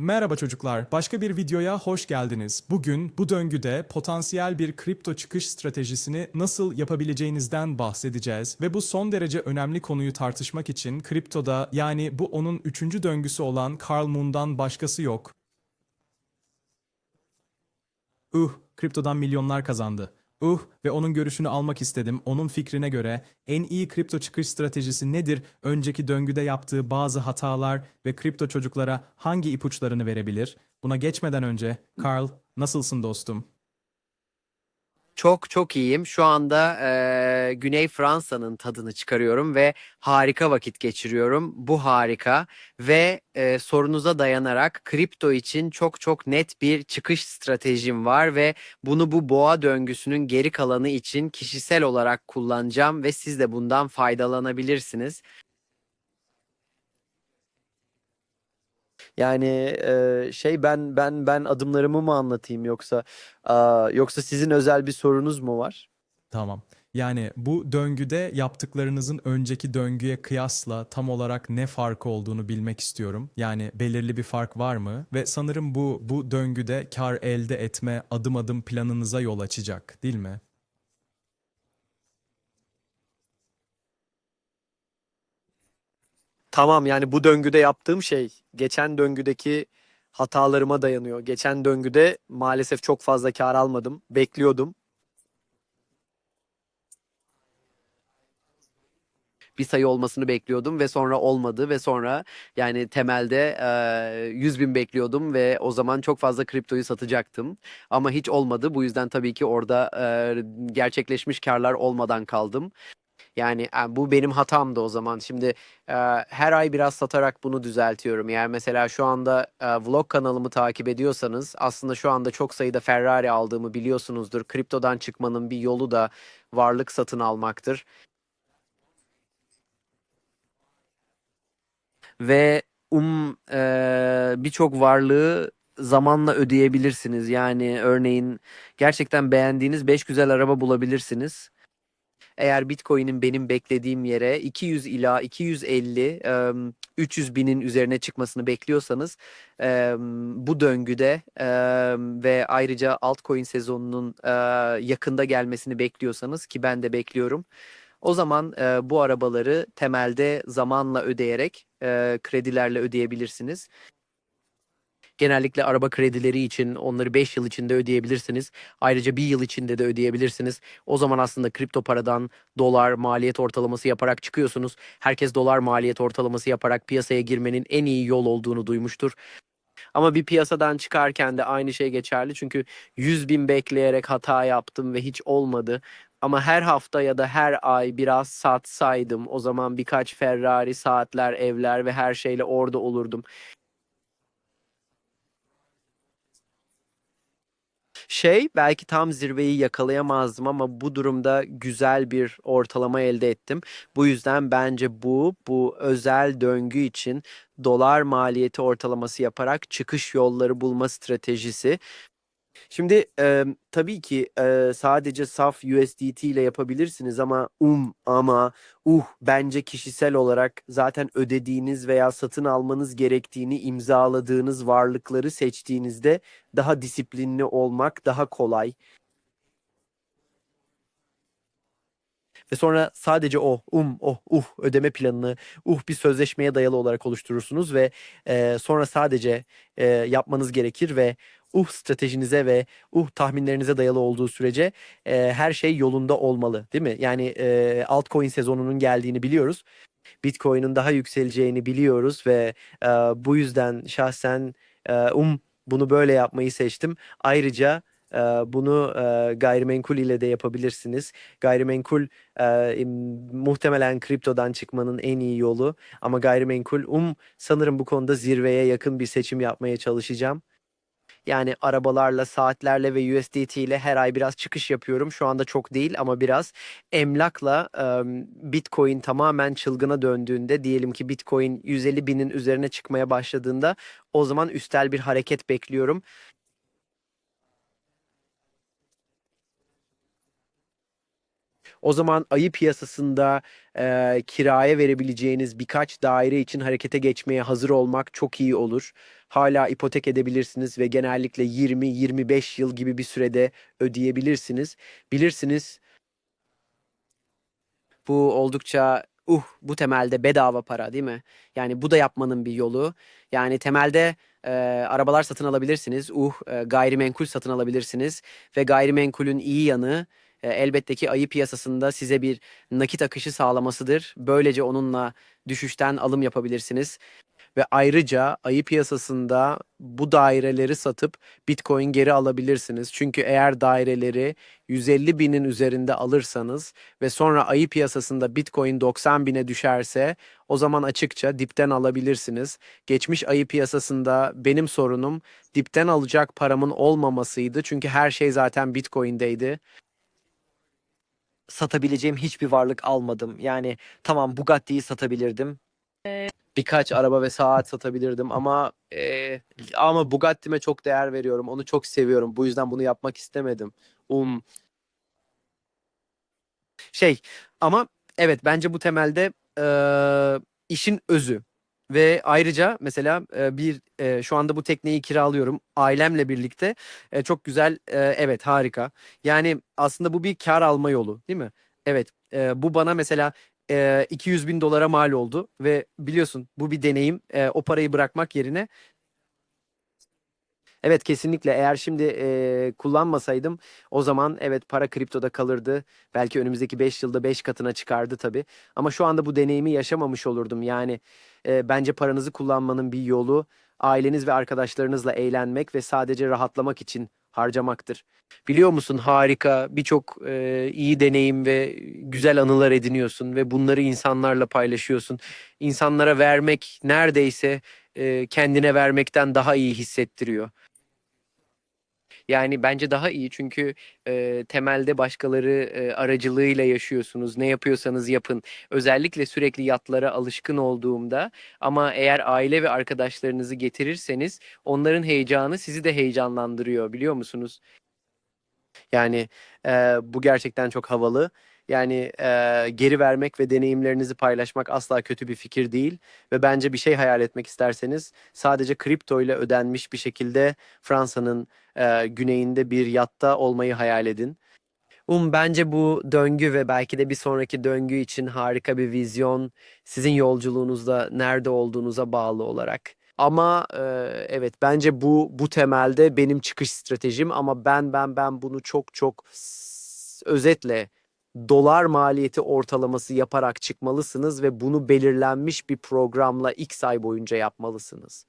Merhaba çocuklar, başka bir videoya hoş geldiniz. Bugün bu döngüde potansiyel bir kripto çıkış stratejisini nasıl yapabileceğinizden bahsedeceğiz ve bu son derece önemli konuyu tartışmak için kriptoda yani bu onun üçüncü döngüsü olan Carl Moon'dan başkası yok. Uh, kriptodan milyonlar kazandı. Uh ve onun görüşünü almak istedim. Onun fikrine göre en iyi kripto çıkış stratejisi nedir? Önceki döngüde yaptığı bazı hatalar ve kripto çocuklara hangi ipuçlarını verebilir? Buna geçmeden önce Carl, nasılsın dostum? Çok çok iyiyim. Şu anda eee, Güney Fransa'nın tadını çıkarıyorum ve harika vakit geçiriyorum. Bu harika ve eee, sorunuza dayanarak kripto için çok çok net bir çıkış stratejim var ve bunu bu boğa döngüsünün geri kalanı için kişisel olarak kullanacağım ve siz de bundan faydalanabilirsiniz. Yani e, şey ben ben ben adımlarımı mı anlatayım yoksa aa, yoksa sizin özel bir sorunuz mu var? Tamam. Yani bu döngüde yaptıklarınızın önceki döngüye kıyasla tam olarak ne farkı olduğunu bilmek istiyorum. Yani belirli bir fark var mı? Ve sanırım bu bu döngüde kar elde etme adım adım planınıza yol açacak, değil mi? Tamam yani bu döngüde yaptığım şey geçen döngüdeki hatalarıma dayanıyor. Geçen döngüde maalesef çok fazla kar almadım. Bekliyordum. bir sayı olmasını bekliyordum ve sonra olmadı ve sonra yani temelde e, 100 bin bekliyordum ve o zaman çok fazla kriptoyu satacaktım ama hiç olmadı bu yüzden tabii ki orada gerçekleşmiş karlar olmadan kaldım. Yani e, bu benim hatamdı o zaman. Şimdi e, her ay biraz satarak bunu düzeltiyorum. Yani mesela şu anda e, vlog kanalımı takip ediyorsanız aslında şu anda çok sayıda Ferrari aldığımı biliyorsunuzdur. Kriptodan çıkmanın bir yolu da varlık satın almaktır. Ve um eee, birçok varlığı zamanla ödeyebilirsiniz. Yani örneğin gerçekten beğendiğiniz 5 güzel araba bulabilirsiniz. Eğer Bitcoin'in benim beklediğim yere 200 ila 250, em, 300 binin üzerine çıkmasını bekliyorsanız bu döngüde ve ayrıca altcoin sezonunun yakında gelmesini bekliyorsanız ki ben de bekliyorum. O zaman e, bu arabaları temelde zamanla ödeyerek e, kredilerle ödeyebilirsiniz. Genellikle araba kredileri için onları 5 yıl içinde ödeyebilirsiniz. Ayrıca bir yıl içinde de ödeyebilirsiniz. O zaman aslında kripto paradan dolar maliyet ortalaması yaparak çıkıyorsunuz. Herkes dolar maliyet ortalaması yaparak piyasaya girmenin en iyi yol olduğunu duymuştur. Ama bir piyasadan çıkarken de aynı şey geçerli. Çünkü 100 bin bekleyerek hata yaptım ve hiç olmadı. Ama her hafta ya da her ay biraz satsaydım o zaman birkaç Ferrari, saatler, evler ve her şeyle orada olurdum. Şey belki tam zirveyi yakalayamazdım ama bu durumda güzel bir ortalama elde ettim. Bu yüzden bence bu bu özel döngü için dolar maliyeti ortalaması yaparak çıkış yolları bulma stratejisi. Şimdi e, tabii ki e, sadece saf USDT ile yapabilirsiniz ama um ama uh bence kişisel olarak zaten ödediğiniz veya satın almanız gerektiğini imzaladığınız varlıkları seçtiğinizde daha disiplinli olmak daha kolay. Ve sonra sadece o um oh uh ödeme planını uh bir sözleşmeye dayalı olarak oluşturursunuz ve e, sonra sadece e, yapmanız gerekir ve uh stratejinize ve uh tahminlerinize dayalı olduğu sürece e, her şey yolunda olmalı, değil mi? Yani e, altcoin sezonunun geldiğini biliyoruz. Bitcoin'in daha yükseleceğini biliyoruz ve e, bu yüzden şahsen e, um bunu böyle yapmayı seçtim. Ayrıca bunu gayrimenkul ile de yapabilirsiniz. Gayrimenkul im- muhtemelen kriptodan çıkmanın en iyi yolu ama gayrimenkul um sanırım bu konuda zirveye yakın bir seçim yapmaya çalışacağım. Yani arabalarla, saatlerle ve USDT ile her ay biraz çıkış yapıyorum. Şu anda çok değil ama biraz. Emlakla em, Bitcoin tamamen çılgına döndüğünde diyelim ki Bitcoin 150 binin üzerine çıkmaya başladığında o zaman üstel bir hareket bekliyorum. O zaman ayı piyasasında e, kiraya verebileceğiniz birkaç daire için harekete geçmeye hazır olmak çok iyi olur. Hala ipotek edebilirsiniz ve genellikle 20-25 yıl gibi bir sürede ödeyebilirsiniz. Bilirsiniz bu oldukça uh bu temelde bedava para değil mi? Yani bu da yapmanın bir yolu. Yani temelde e, arabalar satın alabilirsiniz. Uh e, gayrimenkul satın alabilirsiniz. Ve gayrimenkulün iyi yanı e, elbette ki ayı piyasasında size bir nakit akışı sağlamasıdır. Böylece onunla düşüşten alım yapabilirsiniz. Ve ayrıca ayı piyasasında bu daireleri satıp Bitcoin geri alabilirsiniz. Çünkü eğer daireleri 150 binin üzerinde alırsanız ve sonra ayı piyasasında Bitcoin 90 bine düşerse o zaman açıkça dipten alabilirsiniz. Geçmiş ayı piyasasında benim sorunum dipten alacak paramın olmamasıydı. Çünkü her şey zaten Bitcoin'deydi. Satabileceğim hiçbir varlık almadım. Yani tamam Bugatti'yi satabilirdim. Birkaç araba ve saat satabilirdim ama eee, ama Bugatti'me çok değer veriyorum. Onu çok seviyorum. Bu yüzden bunu yapmak istemedim. Um şey ama evet bence bu temelde eee, işin özü. Ve ayrıca mesela e, bir e, şu anda bu tekneyi kiralıyorum ailemle birlikte. E, çok güzel evet harika. Yani aslında bu bir kar alma yolu değil mi? Evet bu bana mesela e, 200 bin dolara mal oldu ve biliyorsun bu bir deneyim. O parayı bırakmak yerine Evet kesinlikle eğer şimdi e, kullanmasaydım o zaman evet para kriptoda kalırdı. Belki önümüzdeki 5 yılda 5 katına çıkardı tabii. Ama şu anda bu deneyimi yaşamamış olurdum. Yani e, bence paranızı kullanmanın bir yolu aileniz ve arkadaşlarınızla eğlenmek ve sadece rahatlamak için harcamaktır. Biliyor musun harika birçok e, iyi deneyim ve güzel anılar ediniyorsun ve bunları insanlarla paylaşıyorsun. İnsanlara vermek neredeyse kendine vermekten daha iyi hissettiriyor. Yani bence daha iyi çünkü e, temelde başkaları e, aracılığıyla yaşıyorsunuz. Ne yapıyorsanız yapın. Özellikle sürekli yatlara alışkın olduğumda ama eğer aile ve arkadaşlarınızı getirirseniz onların heyecanı sizi de heyecanlandırıyor biliyor musunuz? Yani e, bu gerçekten çok havalı. Yani e, geri vermek ve deneyimlerinizi paylaşmak asla kötü bir fikir değil. Ve bence bir şey hayal etmek isterseniz sadece kripto ile ödenmiş bir şekilde Fransa'nın e, güneyinde bir yatta olmayı hayal edin. Um bence bu döngü ve belki de bir sonraki döngü için harika bir vizyon sizin yolculuğunuzda nerede olduğunuza bağlı olarak. Ama e, evet bence bu bu temelde benim çıkış stratejim ama ben ben ben bunu çok çok özetle dolar maliyeti ortalaması yaparak çıkmalısınız ve bunu belirlenmiş bir programla X ay boyunca yapmalısınız.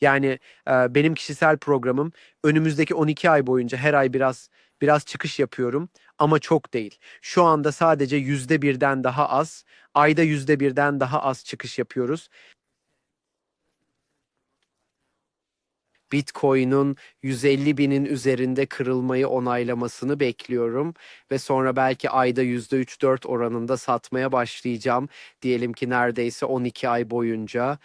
Yani e, benim kişisel programım önümüzdeki 12 ay boyunca her ay biraz biraz çıkış yapıyorum ama çok değil. Şu anda sadece yüzde birden daha az, ayda yüzde birden daha az çıkış yapıyoruz. Bitcoin'un 150 binin üzerinde kırılmayı onaylamasını bekliyorum ve sonra belki ayda %3-4 oranında satmaya başlayacağım. Diyelim ki neredeyse 12 ay boyunca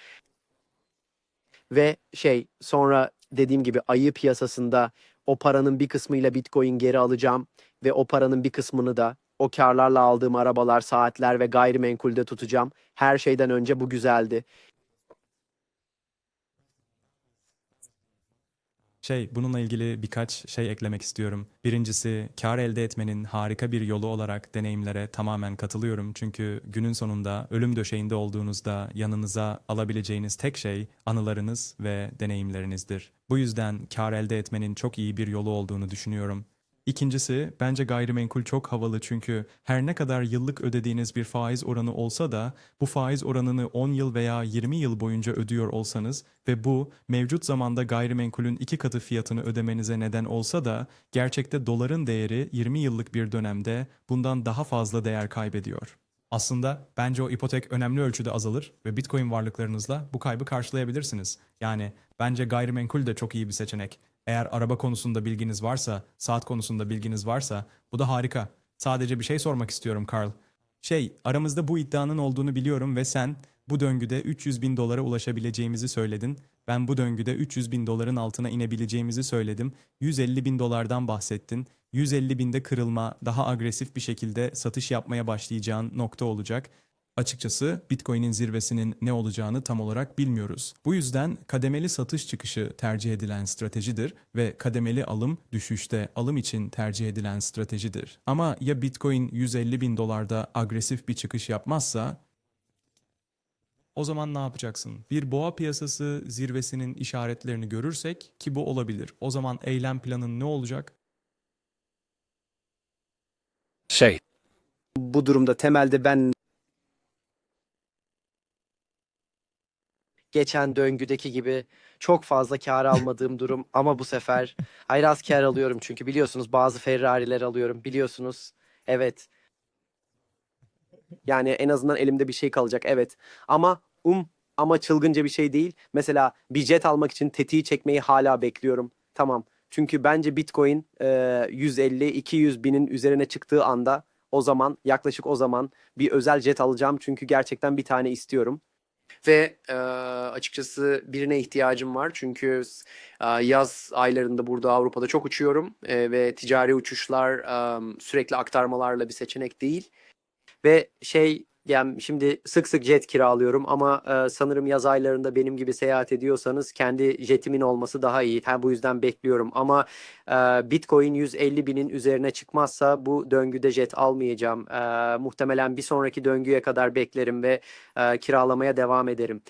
ve şey sonra dediğim gibi ayı piyasasında o paranın bir kısmıyla Bitcoin geri alacağım ve o paranın bir kısmını da o karlarla aldığım arabalar, saatler ve gayrimenkulde tutacağım. Her şeyden önce bu güzeldi. Şey, bununla ilgili birkaç şey eklemek istiyorum. Birincisi, kar elde etmenin harika bir yolu olarak deneyimlere tamamen katılıyorum. Çünkü günün sonunda ölüm döşeğinde olduğunuzda yanınıza alabileceğiniz tek şey anılarınız ve deneyimlerinizdir. Bu yüzden kar elde etmenin çok iyi bir yolu olduğunu düşünüyorum. İkincisi, bence gayrimenkul çok havalı çünkü her ne kadar yıllık ödediğiniz bir faiz oranı olsa da bu faiz oranını 10 yıl veya 20 yıl boyunca ödüyor olsanız ve bu mevcut zamanda gayrimenkulün iki katı fiyatını ödemenize neden olsa da gerçekte doların değeri 20 yıllık bir dönemde bundan daha fazla değer kaybediyor. Aslında bence o ipotek önemli ölçüde azalır ve Bitcoin varlıklarınızla bu kaybı karşılayabilirsiniz. Yani bence gayrimenkul de çok iyi bir seçenek. Eğer araba konusunda bilginiz varsa, saat konusunda bilginiz varsa bu da harika. Sadece bir şey sormak istiyorum Carl. Şey, aramızda bu iddianın olduğunu biliyorum ve sen bu döngüde 300 bin dolara ulaşabileceğimizi söyledin. Ben bu döngüde 300 bin doların altına inebileceğimizi söyledim. 150 bin dolardan bahsettin. 150 binde kırılma, daha agresif bir şekilde satış yapmaya başlayacağın nokta olacak. Açıkçası Bitcoin'in zirvesinin ne olacağını tam olarak bilmiyoruz. Bu yüzden kademeli satış çıkışı tercih edilen stratejidir ve kademeli alım düşüşte alım için tercih edilen stratejidir. Ama ya Bitcoin 150 bin dolarda agresif bir çıkış yapmazsa o zaman ne yapacaksın? Bir boğa piyasası zirvesinin işaretlerini görürsek ki bu olabilir. O zaman eylem planın ne olacak? Şey, Bu durumda temelde ben Geçen döngüdeki gibi çok fazla kar almadığım durum ama bu sefer hayır az kar alıyorum çünkü biliyorsunuz bazı Ferrari'ler alıyorum biliyorsunuz. Evet. Yani en azından elimde bir şey kalacak evet. Ama um ama çılgınca bir şey değil. Mesela bir jet almak için tetiği çekmeyi hala bekliyorum. Tamam. Çünkü bence Bitcoin e, 150-200 binin üzerine çıktığı anda o zaman yaklaşık o zaman bir özel jet alacağım. Çünkü gerçekten bir tane istiyorum. Ve e, açıkçası birine ihtiyacım var. Çünkü e, yaz aylarında burada Avrupa'da çok uçuyorum. E, ve ticari uçuşlar e, sürekli aktarmalarla bir seçenek değil. Ve şey yani şimdi sık sık jet kiralıyorum ama e, sanırım yaz aylarında benim gibi seyahat ediyorsanız kendi jetimin olması daha iyi. Ha, bu yüzden bekliyorum ama e, Bitcoin 150 binin üzerine çıkmazsa bu döngüde jet almayacağım. E, muhtemelen bir sonraki döngüye kadar beklerim ve e, kiralamaya devam ederim.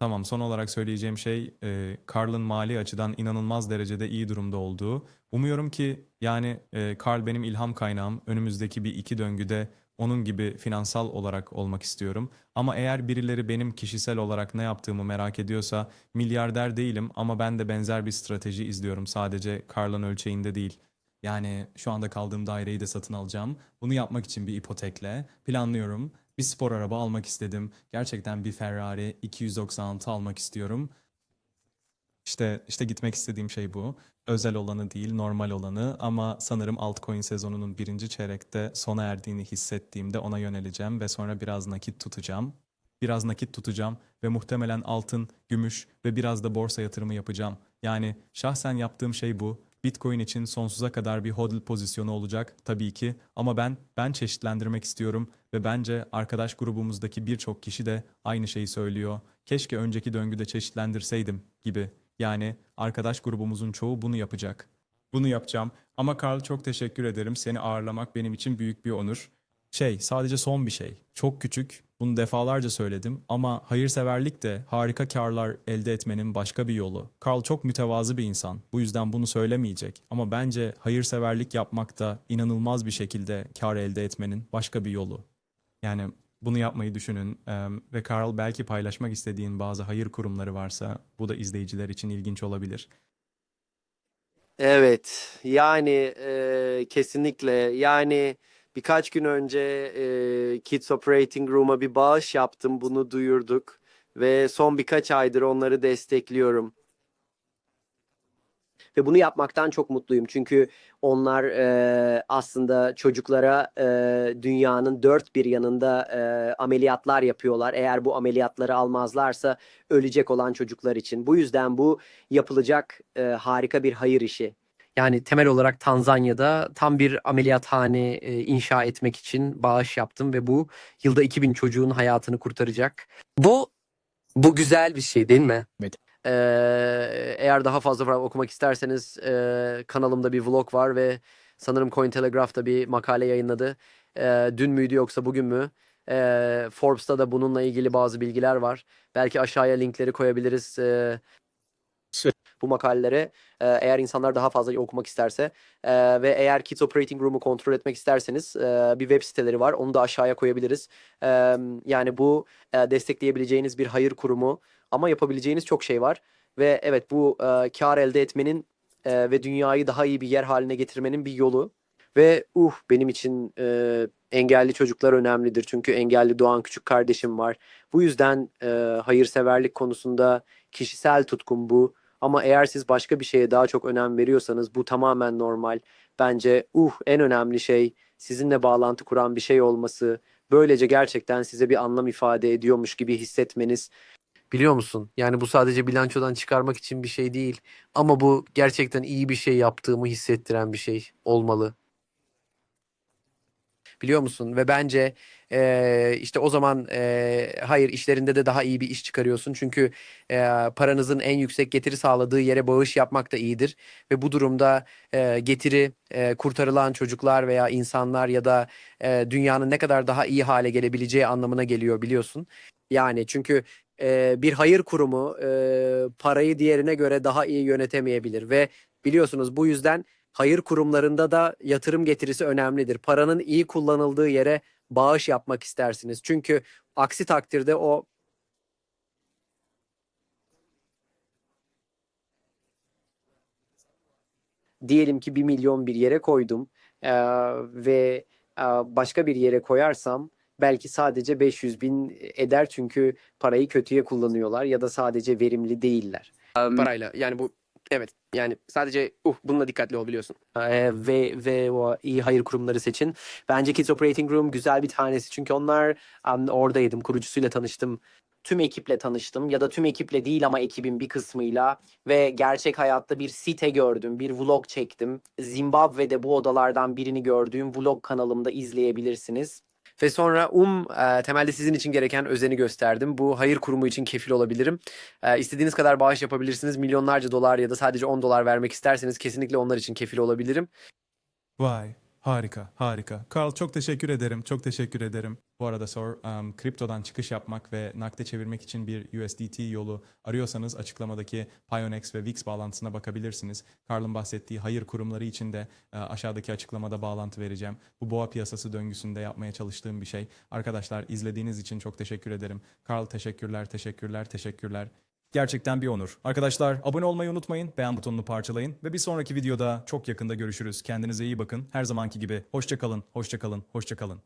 Tamam, son olarak söyleyeceğim şey e, Carl'ın mali açıdan inanılmaz derecede iyi durumda olduğu. Umuyorum ki yani e, Carl benim ilham kaynağım. Önümüzdeki bir iki döngüde onun gibi finansal olarak olmak istiyorum. Ama eğer birileri benim kişisel olarak ne yaptığımı merak ediyorsa milyarder değilim ama ben de benzer bir strateji izliyorum. Sadece Carl'ın ölçeğinde değil. Yani şu anda kaldığım daireyi de satın alacağım. Bunu yapmak için bir ipotekle planlıyorum. Bir spor araba almak istedim. Gerçekten bir Ferrari 296 almak istiyorum. İşte işte gitmek istediğim şey bu. Özel olanı değil, normal olanı ama sanırım altcoin sezonunun birinci çeyrekte sona erdiğini hissettiğimde ona yöneleceğim ve sonra biraz nakit tutacağım. Biraz nakit tutacağım ve muhtemelen altın, gümüş ve biraz da borsa yatırımı yapacağım. Yani şahsen yaptığım şey bu. Bitcoin için sonsuza kadar bir hodl pozisyonu olacak tabii ki ama ben ben çeşitlendirmek istiyorum ve bence arkadaş grubumuzdaki birçok kişi de aynı şeyi söylüyor. Keşke önceki döngüde çeşitlendirseydim gibi. Yani arkadaş grubumuzun çoğu bunu yapacak. Bunu yapacağım ama Karl çok teşekkür ederim. Seni ağırlamak benim için büyük bir onur. Şey, sadece son bir şey. Çok küçük. Bunu defalarca söyledim ama hayırseverlik de harika karlar elde etmenin başka bir yolu. Karl çok mütevazı bir insan. Bu yüzden bunu söylemeyecek. Ama bence hayırseverlik yapmak da inanılmaz bir şekilde kar elde etmenin başka bir yolu. Yani bunu yapmayı düşünün Eee, ve Carl belki paylaşmak istediğin bazı hayır kurumları varsa bu da izleyiciler için ilginç olabilir. Evet, yani e, kesinlikle. Yani birkaç gün önce e, Kids Operating Room'a bir bağış yaptım, bunu duyurduk ve son birkaç aydır onları destekliyorum. Ve bunu yapmaktan çok mutluyum çünkü onlar e, aslında çocuklara e, dünyanın dört bir yanında e, ameliyatlar yapıyorlar. Eğer bu ameliyatları almazlarsa ölecek olan çocuklar için. Bu yüzden bu yapılacak e, harika bir hayır işi. Yani temel olarak Tanzanya'da tam bir ameliyathane e, inşa etmek için bağış yaptım ve bu yılda 2000 çocuğun hayatını kurtaracak. Bu bu güzel bir şey değil mi? Evet. Ee, eğer daha fazla falan okumak isterseniz e, kanalımda bir vlog var ve sanırım Cointelegraph'ta bir makale yayınladı. Ee, dün müydü yoksa bugün mü? Ee, Forbes'ta da bununla ilgili bazı bilgiler var. Belki aşağıya linkleri koyabiliriz. Şey- bu makalelere e, eğer insanlar daha fazla okumak isterse e, ve eğer Kids Operating Room'u kontrol etmek isterseniz e, bir web siteleri var. Onu da aşağıya koyabiliriz. E, yani bu e, destekleyebileceğiniz bir hayır kurumu ama yapabileceğiniz çok şey var. Ve evet bu e, kar elde etmenin e, ve dünyayı daha iyi bir yer haline getirmenin bir yolu. Ve uh benim için e, engelli çocuklar önemlidir. Çünkü engelli doğan küçük kardeşim var. Bu yüzden e, hayırseverlik konusunda kişisel tutkum bu. Ama eğer siz başka bir şeye daha çok önem veriyorsanız bu tamamen normal. Bence uh en önemli şey sizinle bağlantı kuran bir şey olması. Böylece gerçekten size bir anlam ifade ediyormuş gibi hissetmeniz. Biliyor musun? Yani bu sadece bilançodan çıkarmak için bir şey değil. Ama bu gerçekten iyi bir şey yaptığımı hissettiren bir şey olmalı. Biliyor musun? Ve bence eee, işte o zaman eee, hayır işlerinde de daha iyi bir iş çıkarıyorsun. Çünkü eee, paranızın en yüksek getiri sağladığı yere bağış yapmak da iyidir. Ve bu durumda eee, getiri eee, kurtarılan çocuklar veya insanlar ya da eee, dünyanın ne kadar daha iyi hale gelebileceği anlamına geliyor biliyorsun. Yani çünkü e, bir hayır kurumu e, parayı diğerine göre daha iyi yönetemeyebilir ve biliyorsunuz bu yüzden hayır kurumlarında da yatırım getirisi önemlidir. Paranın iyi kullanıldığı yere bağış yapmak istersiniz. Çünkü aksi takdirde o diyelim ki bir milyon bir yere koydum eee, ve eee, başka bir yere koyarsam belki sadece 500 bin eder çünkü parayı kötüye kullanıyorlar ya da sadece verimli değiller. parayla. Yani bu evet yani sadece uh bununla dikkatli ol biliyorsun. Eee, ve ve o iyi hayır kurumları seçin. Bence Kids Operating Room güzel bir tanesi çünkü onlar um, oradaydım kurucusuyla tanıştım. Tüm ekiple tanıştım ya da tüm ekiple değil ama ekibin bir kısmıyla ve gerçek hayatta bir site gördüm, bir vlog çektim. Zimbabwe'de bu odalardan birini gördüğüm vlog kanalımda izleyebilirsiniz. Ve sonra um e, temelde sizin için gereken özeni gösterdim. Bu hayır kurumu için kefil olabilirim. E, istediğiniz kadar bağış yapabilirsiniz. Milyonlarca dolar ya da sadece 10 dolar vermek isterseniz kesinlikle onlar için kefil olabilirim. Vay, harika, harika. Carl çok teşekkür ederim, çok teşekkür ederim. Bu arada sor, um, kriptodan çıkış yapmak ve nakde çevirmek için bir USDT yolu arıyorsanız açıklamadaki Pionex ve VIX bağlantısına bakabilirsiniz. Carl'ın bahsettiği hayır kurumları için de e, aşağıdaki açıklamada bağlantı vereceğim. Bu boğa piyasası döngüsünde yapmaya çalıştığım bir şey. Arkadaşlar izlediğiniz için çok teşekkür ederim. Carl teşekkürler, teşekkürler, teşekkürler. Gerçekten bir onur. Arkadaşlar abone olmayı unutmayın, beğen butonunu parçalayın ve bir sonraki videoda çok yakında görüşürüz. Kendinize iyi bakın. Her zamanki gibi hoşça kalın, hoşça kalın, hoşça kalın.